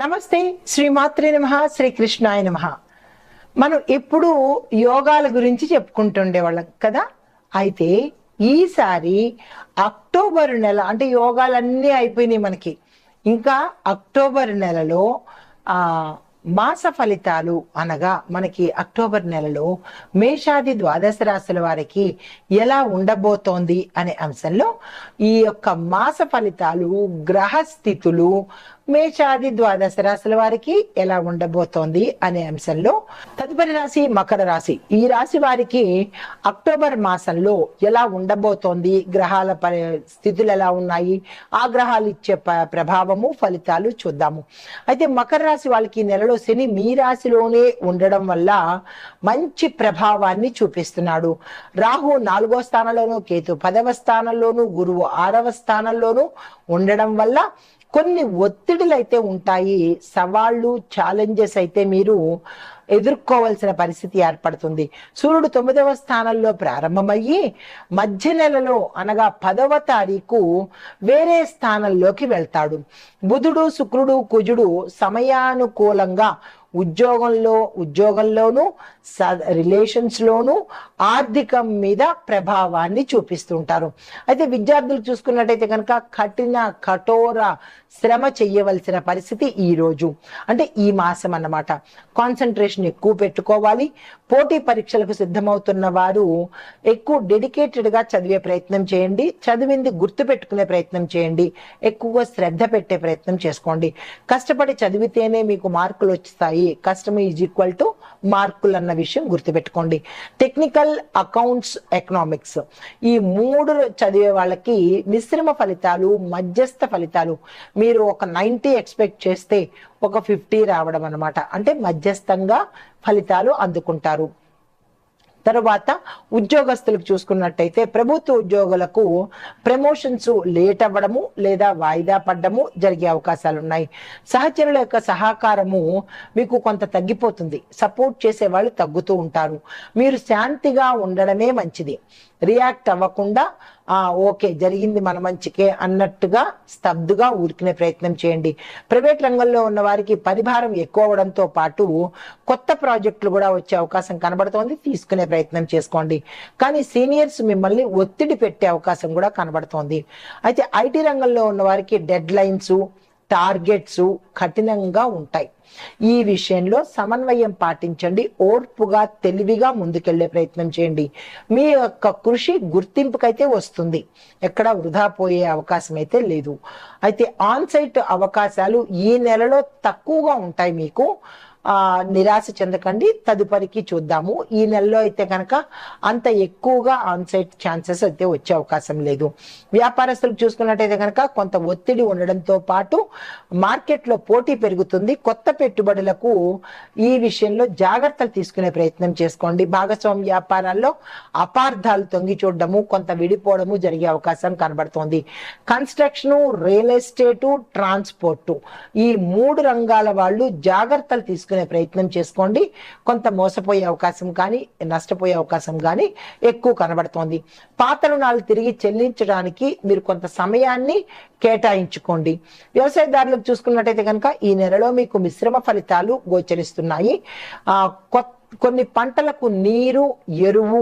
నమస్తే శ్రీమాత్రే నమ శ్రీకృష్ణాయ నమ. మనం ఎప్పుడూ యోగాల గురించి చెప్పుకుంటుండేవాళ్ళం కదా? అయితే ఈసారి అక్టోబర్ నెల అంటే యోగాలన్నీ అయిపోయినాయి మనకి. ఇంకా అక్టోబర్ నెలలో మాస ఫలితాలు అనగా మనకి అక్టోబర్ నెలలో మేషాది ద్వాదశ రాశుల వారికి ఎలా ఉండబోతోంది అనే అంశంలో ఈ యొక్క మాస ఫలితాలు గ్రహస్థితులు మేషాది ద్వాదశ రాశుల వారికి ఎలా ఉండబోతోంది అనే అంశంలో తదుపరి రాశి మకర రాశి. ఈ రాశి వారికి అక్టోబర్ మాసంలో ఎలా ఉండబోతోంది గ్రహాల స్థితులు ఎలా ఉన్నాయి ఆ గ్రహాలు ఇచ్చే ప్రభావము ఫలితాలు చూద్దాము. అయితే మకర రాశి వాళ్ళకి నెలలో శని మీ రాశిలోనే ఉండడం వల్ల మంచి ప్రభావాన్ని చూపిస్తున్నాడు. రాహు నాలుగో స్థానంలోను కేతు పదవ స్థానంలోను గురువు ఆరవ స్థానంలోను ఉండడం వల్ల కొన్ని ఒత్తిడులు అయితే ఉంటాయి సవాళ్ళు ఛాలెంజెస్ అయితే మీరు ఎదుర్కోవాల్సిన పరిస్థితి ఏర్పడుతుంది. సూర్యుడు తొమ్మిదవ స్థానంలో ప్రారంభమయ్యి మధ్య నెలలో అనగా పదవ తారీఖు వేరే స్థానంలోకి వెళ్తాడు. బుధుడు శుక్రుడు కుజుడు సమయానుకూలంగా ఉద్యోగంలో ఉద్యోగంలోనూ స రిలేషన్స్లోనూ ఆర్థికం మీద ప్రభావాన్ని చూపిస్తుంటారు. అయితే విద్యార్థులు చూసుకున్నట్టయితే కనుక కఠిన కఠోర శ్రమ చెయ్యవలసిన పరిస్థితి ఈరోజు. అంటే ఈ మాసం అన్నమాట. కాన్సన్ట్రేషన్ ఎక్కువ పెట్టుకోవాలి. పోటీ పరీక్షలకు సిద్ధమవుతున్న వారు ఎక్కువ డెడికేటెడ్గా చదివే ప్రయత్నం చేయండి. చదివింది గుర్తు పెట్టుకునే ప్రయత్నం చేయండి. ఎక్కువగా శ్రద్ధ పెట్టే ప్రయత్నం చేసుకోండి. కష్టపడి చదివితేనే మీకు మార్కులు వస్తాయి కష్టం ఈజ్ ఈక్వల్ టు మార్కులు అన్న విషయం గుర్తుపెట్టుకోండి. టెక్నికల్ అకౌంట్స్ ఎకనామిక్స్ ఈ మూడు చదివే వాళ్ళకి మిశ్రమ ఫలితాలు మధ్యస్థ ఫలితాలు. మీరు ఒక నైంటీ ఎక్స్పెక్ట్ చేస్తే ఒక ఫిఫ్టీ రావడం అనమాట అంటే మధ్యస్థంగా ఫలితాలు అందుకుంటారు. తర్వాత ఉద్యోగస్తులకు చూసుకున్నట్టయితే ప్రభుత్వ ఉద్యోగులకు ప్రమోషన్స్ లేట్ అవ్వడము లేదా వాయిదా పడ్డము జరిగే అవకాశాలు ఉన్నాయి సహచరుల యొక్క సహకారము మీకు కొంత తగ్గిపోతుంది. సపోర్ట్ చేసే వాళ్ళు తగ్గుతూ ఉంటారు. మీరు శాంతిగా ఉండడమే మంచిది. రియాక్ట్ అవ్వకుండా ఆ ఓకే జరిగింది మన మంచికే అన్నట్టుగా స్తబ్దుగా ఊరుకునే ప్రయత్నం చేయండి. ప్రైవేట్ రంగంలో ఉన్న వారికి పరిభారం ఎక్కువ అవడంతో పాటు కొత్త ప్రాజెక్టులు కూడా వచ్చే అవకాశం కనబడుతోంది తీసుకునే ప్రయత్నం చేసుకోండి. కానీ సీనియర్స్ మిమ్మల్ని ఒత్తిడి పెట్టే అవకాశం కూడా కనబడుతోంది. అయితే ఐటీ రంగంలో ఉన్న వారికి డెడ్ లైన్స్ టార్గెట్స్ కఠినంగా ఉంటాయి. ఈ విషయంలో సమన్వయం పాటించండి. ఓర్పుగా తెలివిగా ముందుకెళ్ళే ప్రయత్నం చేయండి. మీ యొక్క కృషి గుర్తింపుకైతే వస్తుంది. ఎక్కడ వృధా పోయే అవకాశం అయితే లేదు. అయితే ఆన్ సైట్ అవకాశాలు ఈ నెలలో తక్కువగా ఉంటాయి మీకు. నిరాశ చెందకండి. తదుపరికి చూద్దాము. ఈ నెలలో అయితే కనుక అంత ఎక్కువగా ఆన్సైట్ ఛాన్సెస్ అయితే వచ్చే అవకాశం లేదు. వ్యాపారస్తులు చూసుకున్నట్టయితే కనుక కొంత ఒత్తిడి ఉండడంతో పాటు మార్కెట్లో పోటీ పెరుగుతుంది. కొత్త పెట్టుబడులకు ఈ విషయంలో జాగ్రత్తలు తీసుకునే ప్రయత్నం చేసుకోండి. భాగస్వామ్య వ్యాపారాల్లో అపార్థాలు తొంగి చూడడము కొంత విడిపోవడము జరిగే అవకాశం కనబడుతోంది. కన్స్ట్రక్షన్ రియల్ ఎస్టేటు ట్రాన్స్పోర్టు ఈ మూడు రంగాల వాళ్ళు జాగ్రత్తలు తీసుకునే ప్రయత్నం చేసుకోండి. కొంత మోసపోయే అవకాశం కానీ నష్టపోయే అవకాశం కానీ ఎక్కువ కనబడుతోంది. పాత రుణాలు తిరిగి చెల్లించడానికి మీరు కొంత సమయాన్ని కేటాయించుకోండి. వ్యవసాయదారులకు చూసుకున్నట్టయితే కనుక ఈ నెలలో మీకు మిశ్రమ ఫలితాలు గోచరిస్తున్నాయి. ఆ కొత్త కొన్ని పంటలకు నీరు ఎరువు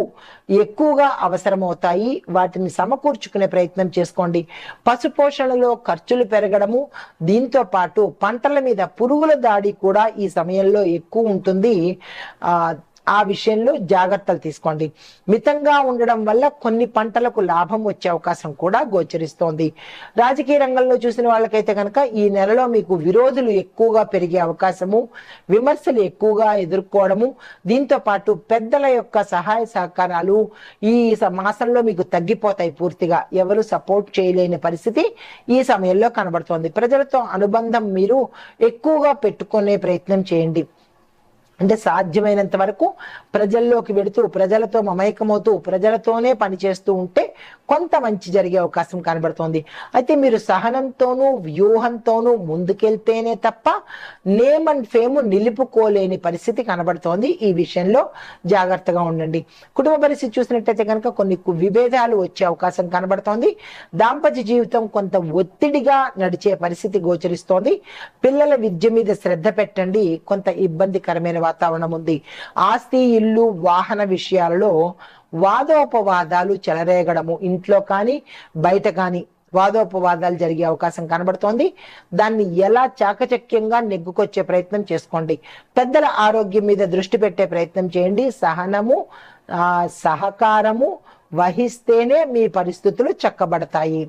ఎక్కువగా అవసరమవుతాయి. వాటిని సమకూర్చుకునే ప్రయత్నం చేసుకోండి. పశుపోషణలో ఖర్చులు పెరగడము దీంతో పాటు పంటల మీద పురుగుల దాడి కూడా ఈ సమయంలో ఎక్కువ ఉంటుంది. ఆ విషయంలో జాగ్రత్తలు తీసుకోండి. మితంగా ఉండడం వల్ల కొన్ని పంటలకు లాభం వచ్చే అవకాశం కూడా గోచరిస్తోంది. రాజకీయ రంగంలో చూసిన వాళ్ళకైతే కనుక ఈ నెలలో మీకు విరోధులు ఎక్కువగా పెరిగే అవకాశము విమర్శలు ఎక్కువగా ఎదుర్కోవడము దీంతో పాటు పెద్దల యొక్క సహాయ సహకారాలు ఈ స- మాసంలో మీకు తగ్గిపోతాయి పూర్తిగా. ఎవరు సపోర్ట్ చేయలేని పరిస్థితి ఈ సమయంలో కనబడుతోంది. ప్రజలతో అనుబంధం మీరు ఎక్కువగా పెట్టుకునే ప్రయత్నం చేయండి. అంటే సాధ్యమైనంత వరకు ప్రజల్లోకి వెడుతూ ప్రజలతో మమైకమవుతూ ప్రజలతోనే పనిచేస్తూ ఉంటే కొంత మంచి జరిగే అవకాశం కనబడుతోంది. అయితే మీరు సహనంతోనూ వ్యూహంతోనూ ముందుకెళ్తేనే తప్ప నేమ్ అండ్ ఫేమ్ నిలుపుకోలేని పరిస్థితి కనబడుతోంది ఈ విషయంలో. జాగ్రత్తగా ఉండండి. కుటుంబ పరిస్థితి చూసినట్టయితే కనుక కొన్ని విభేదాలు వచ్చే అవకాశం కనబడుతోంది. దాంపత్య జీవితం కొంత ఒత్తిడిగా నడిచే పరిస్థితి గోచరిస్తోంది. పిల్లల విద్య మీద శ్రద్ధ పెట్టండి. కొంత ఇబ్బందికరమైన వాతావరణం ఉంది. ఆస్తి ఇల్లు వాహన విషయాలలో వాదోపవాదాలు చెలరేగడము. ఇంట్లో కానీ బయట కానీ వాదోపవాదాలు జరిగే అవకాశం కనబడుతోంది. దాన్ని ఎలా చాకచక్యంగా నెగ్గుకొచ్చే ప్రయత్నం చేసుకోండి. పెద్దల ఆరోగ్యం మీద దృష్టి పెట్టే ప్రయత్నం చేయండి. సహనము ఆ, సహకారము వహిస్తేనే మీ పరిస్థితులు చక్కబడతాయి.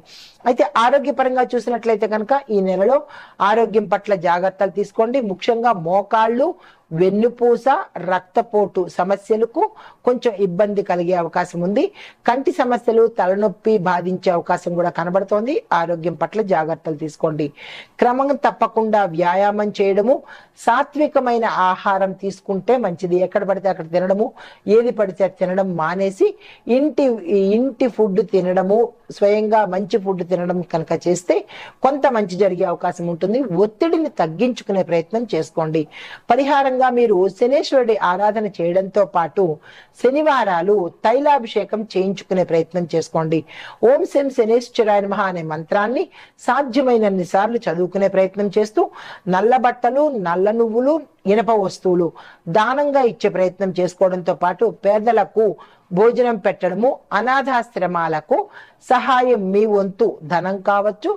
అయితే ఆరోగ్యపరంగా చూసినట్లయితే కనుక ఈ నెలలో ఆరోగ్యం పట్ల జాగ్రత్తలు తీసుకోండి. ముఖ్యంగా మోకాళ్ళు వెన్నుపూస రక్తపోటు సమస్యలకు కొంచెం ఇబ్బంది కలిగే అవకాశం ఉంది. కంటి సమస్యలు తలనొప్పి బాధించే అవకాశం కూడా కనబడుతోంది. ఆరోగ్యం పట్ల జాగ్రత్తలు తీసుకోండి. క్రమం తప్పకుండా వ్యాయామం చేయడము సాత్వికమైన ఆహారం తీసుకుంటే మంచిది. ఎక్కడ పడితే అక్కడ తినడము ఏది పడితే అది తినడం మానేసి ఇంటి ఇంటి ఫుడ్ తినడము స్వయంగా మంచి ఫుడ్ తినడం కనుక చేస్తే కొంత మంచి జరిగే అవకాశం ఉంటుంది. ఒత్తిడిని తగ్గించుకునే ప్రయత్నం చేసుకోండి. పరిహారంగా మీరు శనేశ్వరుడి ఆరాధన చేయడంతో పాటు శనివారాలు తైలాభిషేకం చేయించుకునే ప్రయత్నం చేసుకోండి. ఓం శం శనేశ్వరాయ నమః అనే మంత్రాన్ని సాధ్యమైనన్ని సార్లు చదువుకునే ప్రయత్నం చేస్తూ నల్ల బట్టలు నల్ల నువ్వులు ఇనప వస్తువులు దానంగా ఇచ్చే ప్రయత్నం చేసుకోవడంతో పాటు పేదలకు భోజనం పెట్టడము అనాథాశ్రమాలకు సహాయం మీ వంతు ధనం కావచ్చు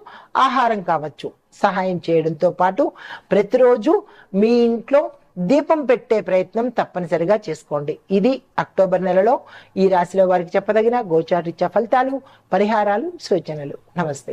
ఆహారం కావచ్చు. సహాయం చేయడంతో పాటు ప్రతిరోజు మీ ఇంట్లో దీపం పెట్టే ప్రయత్నం తప్పనిసరిగా చేసుకోండి. ఇది అక్టోబర్ నెలలో ఈ రాశిలో వారికి చెప్పదగిన గోచారిత్య ఫలితాలు పరిహారాలు సూచనలు. నమస్తే.